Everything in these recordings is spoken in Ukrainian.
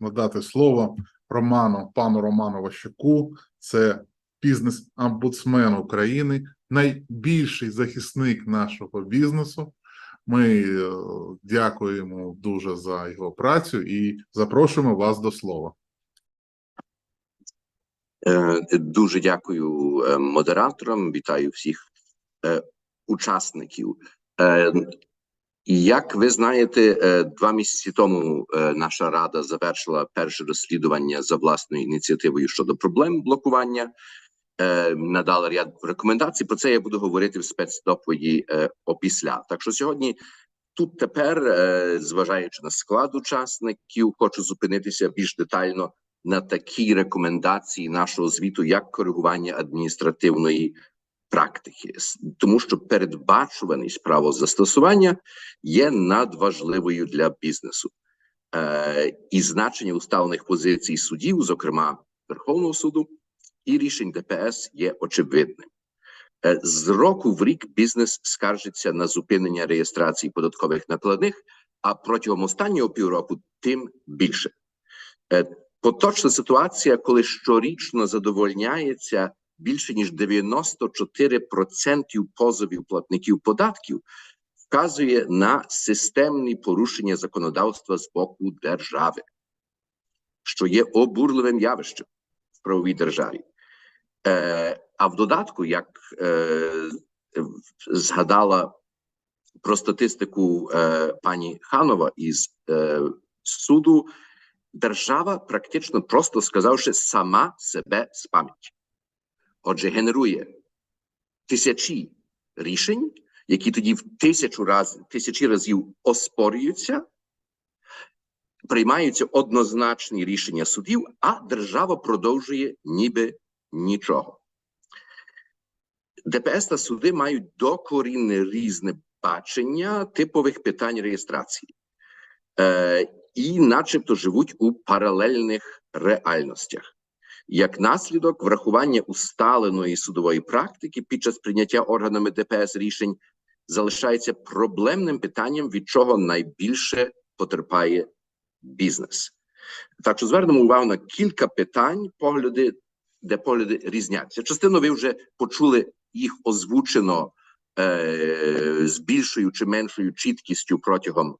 надати слово Роману, пану Роману Ващуку. Це бізнес-омбудсмен України, найбільший захисник нашого бізнесу. Ми е, дякуємо дуже за його працю і запрошуємо вас до слова. Е, Дуже дякую е, модераторам. Вітаю всіх учасників. І Як ви знаєте, е, два місяці тому е, наша рада завершила перше розслідування за власною ініціативою щодо проблем блокування. Е, Надала ряд рекомендацій. Про це я буду говорити в спецдоповіді опісля. Так що сьогодні. Тут тепер, зважаючи на склад учасників, хочу зупинитися більш детально на такі рекомендації нашого звіту, як коригування адміністративної практики, тому що передбачуваність правозастосування є надважливою для бізнесу. Е, і значення уставлених позицій судів, зокрема Верховного суду, і рішень ДПС є очевидним. Е, З року в рік бізнес скаржиться на зупинення реєстрації податкових накладних, а протягом останнього півроку тим більше. Е, Поточна ситуація, коли щорічно задовольняється більше ніж 94% позовів платників податків, вказує на системні порушення законодавства з боку держави, що є обурливим явищем в правовій державі. Е, а в додатку, як е, згадала про статистику е, пані Ханова із е, суду, держава практично просто сказавши сама себе з пам'яті. Отже, генерує тисячі рішень, які тоді в тисячу разів, тисячі разів оспорюються, приймаються однозначні рішення судів, а держава продовжує ніби нічого. ДПС та суди мають докорінне різне бачення типових питань реєстрації. Е, і, начебто, живуть у паралельних реальностях. Як наслідок, врахування усталеної судової практики під час прийняття органами ДПС рішень залишається проблемним питанням, від чого найбільше потерпає бізнес. Так що звернемо увагу на кілька питань, погляди, де погляди різняться. Частину ви вже почули їх озвучено е, з більшою чи меншою чіткістю протягом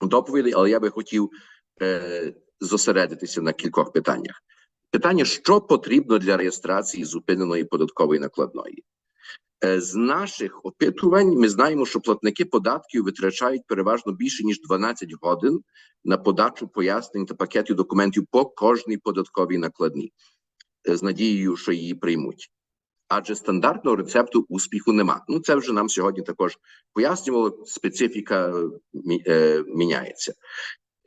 доповіді, але я би хотів е, зосередитися на кількох питаннях. Питання: що потрібно для реєстрації зупиненої податкової накладної? Е, З наших опитувань ми знаємо, що платники податків витрачають переважно більше ніж 12 годин на подачу пояснень та пакетів документів по кожній податковій накладній, е, з надією, що її приймуть. Адже стандартного рецепту успіху нема. Ну це вже нам сьогодні також пояснювало. Специфіка е, міняється.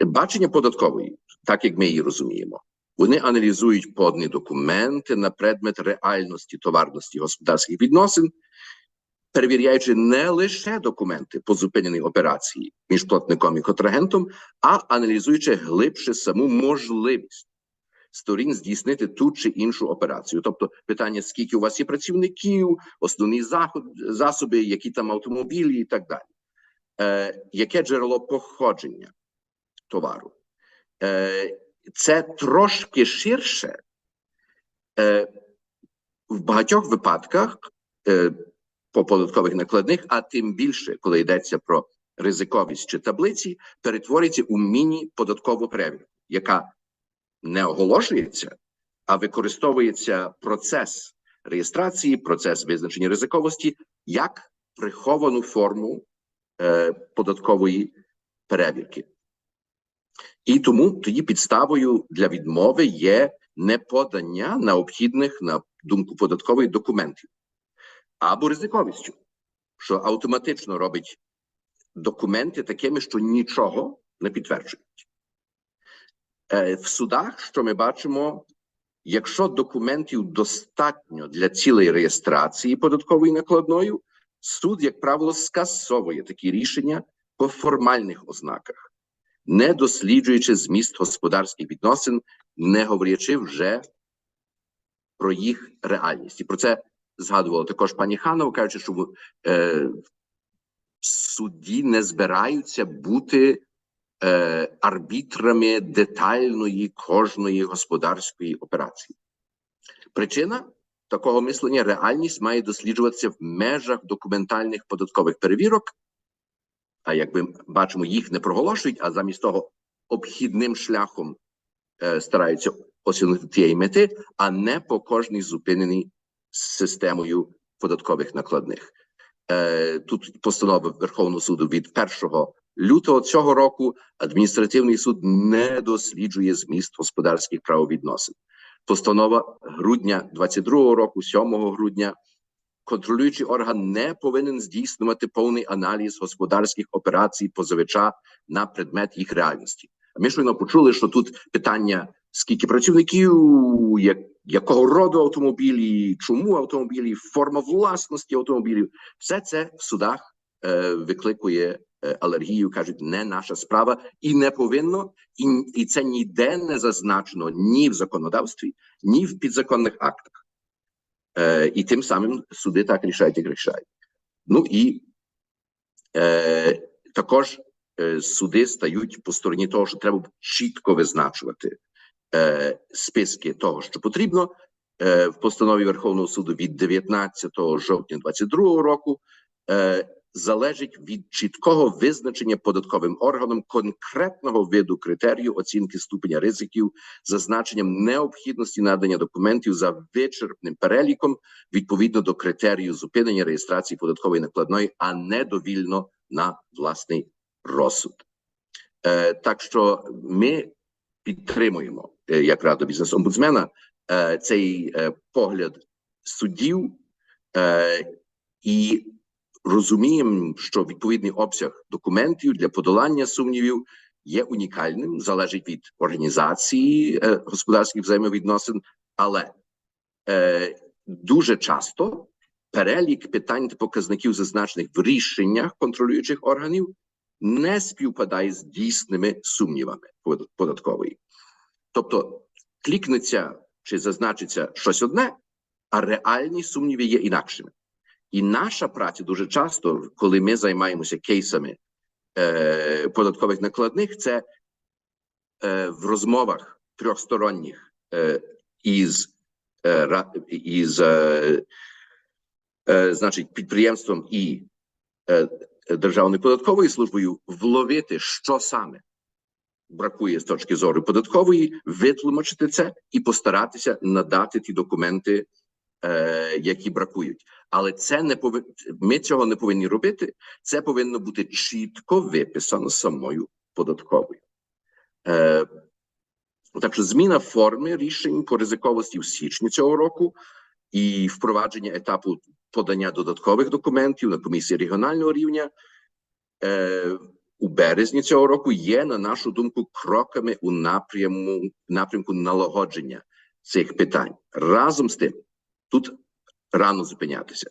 Бачення податкової, так як ми її розуміємо, вони аналізують подані документи на предмет реальності товарності господарських відносин, перевіряючи не лише документи по зупиненій операції між платником і контрагентом, а аналізуючи глибше саму можливість сторін здійснити ту чи іншу операцію. Тобто питання, скільки у вас є працівників, основні засоби, які там автомобілі і так далі. Е, яке джерело походження товару? Е, це трошки ширше. Е, в багатьох випадках е, по податкових накладних, а тим більше, коли йдеться про ризиковість чи таблиці, перетворюється у міні-податкову перевірку, яка не оголошується, а використовується процес реєстрації, процес визначення ризиковості як приховану форму е, податкової перевірки. І тому тоді підставою для відмови є неподання необхідних на думку податкової документів або ризиковістю, що автоматично робить документи такими, що нічого не підтверджують. Е, В судах, що ми бачимо, якщо документів достатньо для цілей реєстрації податкової накладною, суд, як правило, скасовує такі рішення по формальних ознаках, не досліджуючи зміст господарських відносин, не говорячи вже про їх реальність. І про це згадувала також пані Ханова, кажучи, що е, судді не збираються бути е, арбітрами детальної кожної господарської операції. Причина такого мислення реальність має досліджуватися в межах документальних податкових перевірок. А як ми бачимо, їх не проголошують, а замість того обхідним шляхом е, стараються осягнути тієї мети, а не по кожній зупиненій системою податкових накладних. Е, тут постанова Верховного суду від 1 лютого цього року адміністративний суд не досліджує зміст господарських правовідносин. Постанова грудня 22 року, 7 грудня, контролюючий орган не повинен здійснювати повний аналіз господарських операцій позивача на предмет їх реальності. А Ми щойно почули, що тут питання скільки працівників, як, якого роду автомобілі, чому автомобілі, форма власності автомобілів, все це в судах е, викликує е, алергію, кажуть, не наша справа, і не повинно, і, і це ніде не зазначено ні в законодавстві, ні в підзаконних актах. Е, і тим самим суди так рішають, як рішають. Ну і е, також е, суди стають по стороні того, що треба чітко визначувати е, списки того, що потрібно. Е, в постанові Верховного суду від 19 жовтня 2022 року е, залежить від чіткого визначення податковим органом конкретного виду критерію оцінки ступеня ризиків, зазначенням необхідності надання документів за вичерпним переліком відповідно до критерію зупинення реєстрації податкової накладної, а не довільно на власний розсуд. Е, так що ми підтримуємо е, як рада бізнес-омбудсмена е, цей е, погляд суддів е, і розуміємо, що відповідний обсяг документів для подолання сумнівів є унікальним, залежить від організації е, господарських взаємовідносин, але е, дуже часто перелік питань та показників, зазначених в рішеннях контролюючих органів, не співпадає з дійсними сумнівами податкової. Тобто клікнеться чи зазначиться щось одне, а реальні сумніви є інакшими. І наша праця дуже часто, коли ми займаємося кейсами е, податкових накладних, це е, в розмовах трьохсторонніх е, із, е, із е, е, значить, підприємством і е, Державною податковою службою вловити, що саме бракує з точки зору податкової, витлумачити це і постаратися надати ті документи, е, які бракують. Але це не пови... ми цього не повинні робити. Це повинно бути чітко виписано самою податковою. Е, так що зміна форми рішень по ризиковості в січні цього року і впровадження етапу подання додаткових документів на комісії регіонального рівня е, у березні цього року є, на нашу думку, кроками у напряму напрямку налагодження цих питань. Разом з тим, тут рано зупинятися.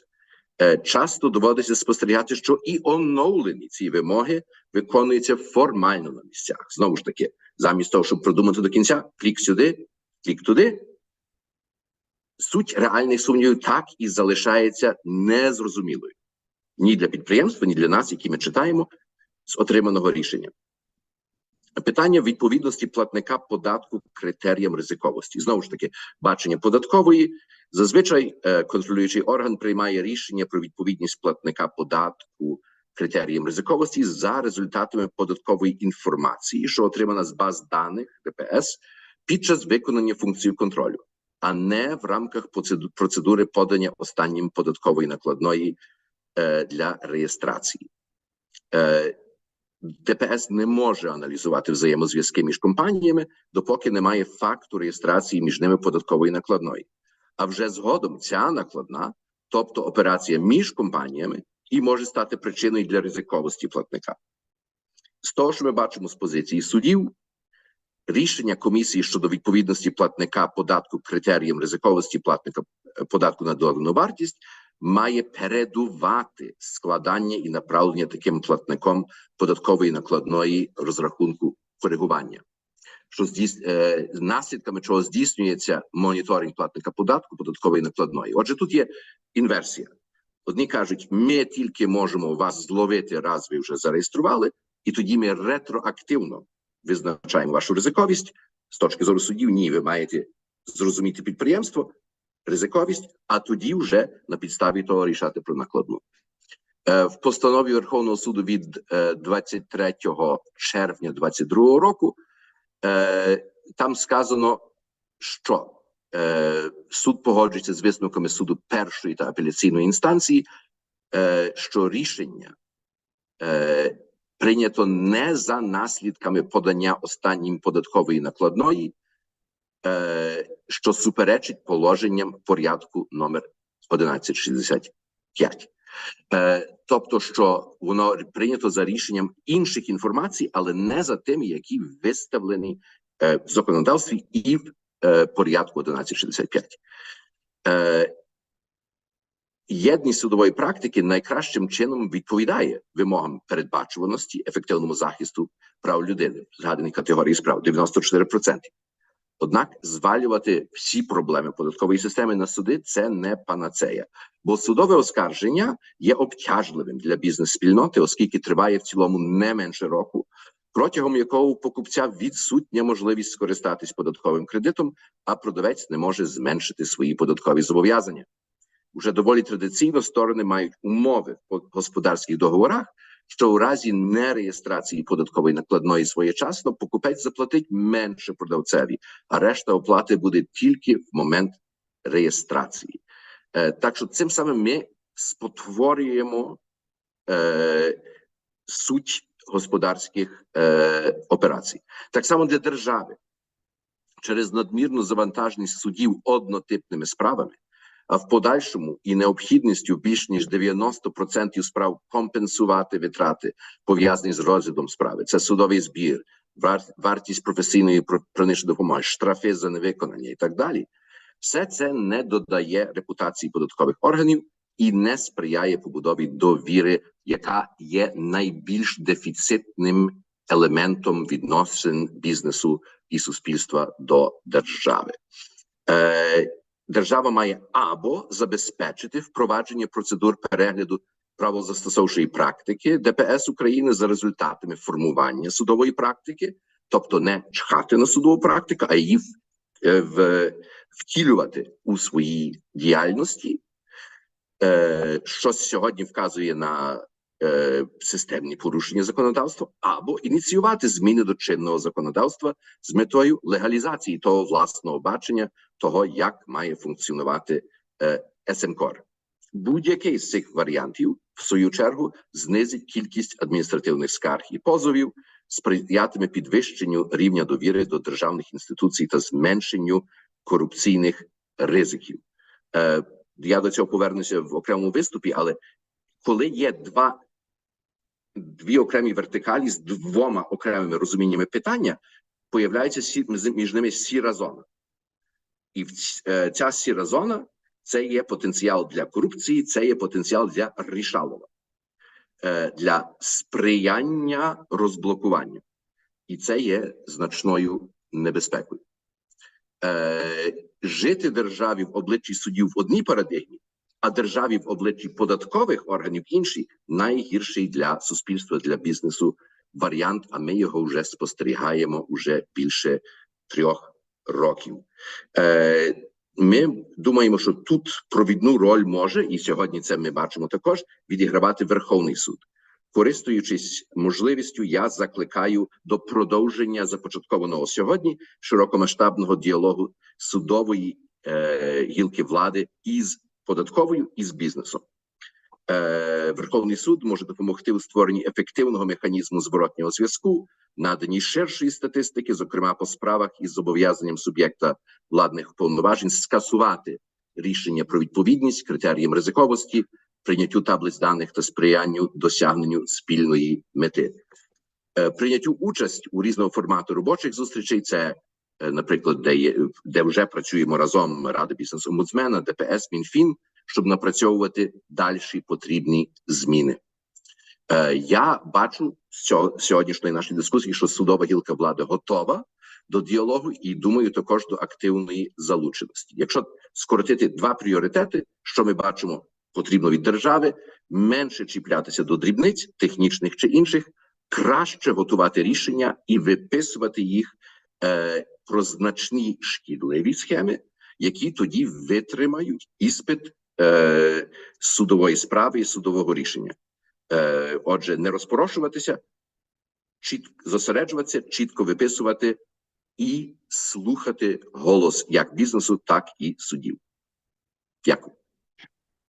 Е, часто доводиться спостерігати, що і оновлені ці вимоги виконуються формально на місцях. Знову ж таки, замість того, щоб продумати до кінця, клік сюди, клік туди. Суть реальних сумнівів так і залишається незрозумілою ні для підприємства, ні для нас, які ми читаємо з отриманого рішення. Питання відповідності платника податку критеріям ризиковості. Знову ж таки, бачення податкової. Зазвичай е, контролюючий орган приймає рішення про відповідність платника податку критеріям ризиковості за результатами податкової інформації, що отримана з баз даних ДПС під час виконання функції контролю, а не в рамках процедури подання останнім податкової накладної е, для реєстрації. Е, ДПС не може аналізувати взаємозв'язки між компаніями, допоки немає факту реєстрації між ними податкової накладної. А вже згодом ця накладна, тобто операція між компаніями, і може стати причиною для ризиковості платника. З того, що ми бачимо з позиції судів, рішення комісії щодо відповідності платника податку критеріям ризиковості платника е, податку на додану вартість має передувати складання і направлення таким платником податкової накладної розрахунку коригування, що здійс... е, наслідками чого здійснюється моніторинг платника податку податкової накладної. Отже, тут є інверсія. Одні кажуть, ми тільки можемо вас зловити, раз ви вже зареєстрували. і тоді ми ретроактивно визначаємо вашу ризиковість. З точки зору суддів, ні, ви маєте зрозуміти підприємство, ризиковість, а тоді вже на підставі того рішати про накладну. Е, В постанові Верховного суду від е, 23 червня 2022 року е, там сказано, що е, суд погоджується з висновками суду першої та апеляційної інстанції, е, що рішення прийнято не за наслідками подання останнім податкової накладної, що суперечить положенням порядку номер 1165. Е, тобто, що воно прийнято за рішенням інших інформацій, але не за тими, які виставлені е, в законодавстві і в е, порядку 1165. Е, Єдність судової практики найкращим чином відповідає вимогам передбачуваності, ефективному захисту прав людини в згаданій категорії справ 94%. Однак звалювати всі проблеми податкової системи на суди це не панацея, бо судове оскарження є обтяжливим для бізнес-спільноти, оскільки триває в цілому не менше року, протягом якого у покупця відсутня можливість скористатись податковим кредитом, а продавець не може зменшити свої податкові зобов'язання. Уже доволі традиційно сторони мають умови в господарських договорах, що у разі нереєстрації податкової накладної своєчасно покупець заплатить менше продавцеві, а решта оплати буде тільки в момент реєстрації. Е, так що цим самим ми спотворюємо е, суть господарських е, операцій. Так само для держави через надмірну завантаженість судів однотипними справами в подальшому і необхідністю більш ніж 90% справ компенсувати витрати пов'язані з розглядом справи. Це судовий збір, вартість професійної про- правничої допомоги, штрафи за невиконання і так далі. Все це не додає репутації податкових органів і не сприяє побудові довіри, яка є найбільш дефіцитним елементом відносин бізнесу і суспільства до держави. Е, держава має або забезпечити впровадження процедур перегляду правозастосовчої практики ДПС України за результатами формування судової практики, тобто не чхати на судову практику, а її в, е, втілювати у своїй діяльності, е, що сьогодні вказує на е, системні порушення законодавства, або ініціювати зміни до чинного законодавства з метою легалізації того власного бачення того, як має функціонувати е. Будь-який з цих варіантів, в свою чергу, знизить кількість адміністративних скарг і позовів, сприятиме підвищенню рівня довіри до державних інституцій та зменшенню корупційних ризиків. Е, я до цього повернуся в окремому виступі, але коли є два дві окремі вертикалі з двома окремими розуміннями питання, появляється сі, між ними сіра зона. І е, ця сіра зона це є потенціал для корупції, це є потенціал для рішалова, е, для сприяння розблокуванню. І це є значною небезпекою. Е, жити державі в обличчі судів в одній парадигмі, а державі в обличчі податкових органів іншій найгірший для суспільства, для бізнесу варіант, а ми його вже спостерігаємо уже більше трьох років. Е, ми думаємо, що тут провідну роль може, і сьогодні це ми бачимо також, відігравати Верховний суд. Користуючись можливістю, я закликаю до продовження започаткованого сьогодні широкомасштабного діалогу судової е, гілки влади із податковою і з бізнесом. Е, Верховний суд може допомогти у створенні ефективного механізму зворотнього зв'язку, наданні ширшої статистики, зокрема по справах із зобов'язанням суб'єкта владних повноважень скасувати рішення про відповідність критеріям ризиковості, прийняттю таблиць даних та сприянню досягненню спільної мети. Е, Прийняттю участь у різного формату робочих зустрічей це, наприклад, де є де вже працюємо разом Рада бізнесу омбудсмена, ДПС, Мінфін, щоб напрацьовувати дальші потрібні зміни. Е, я бачу з цього сьогоднішньої нашої дискусії, що судова гілка влади готова до діалогу і думаю, також до активної залученості. Якщо скоротити два пріоритети, що ми бачимо, потрібно від держави менше чіплятися до дрібниць, технічних чи інших, краще готувати рішення і виписувати їх е, про значні шкідливі схеми, які тоді витримають іспит е, судової справи і судового рішення. Е, отже, не розпорошуватися, чіт, зосереджуватися, чітко виписувати і слухати голос як бізнесу, так і судів. Дякую.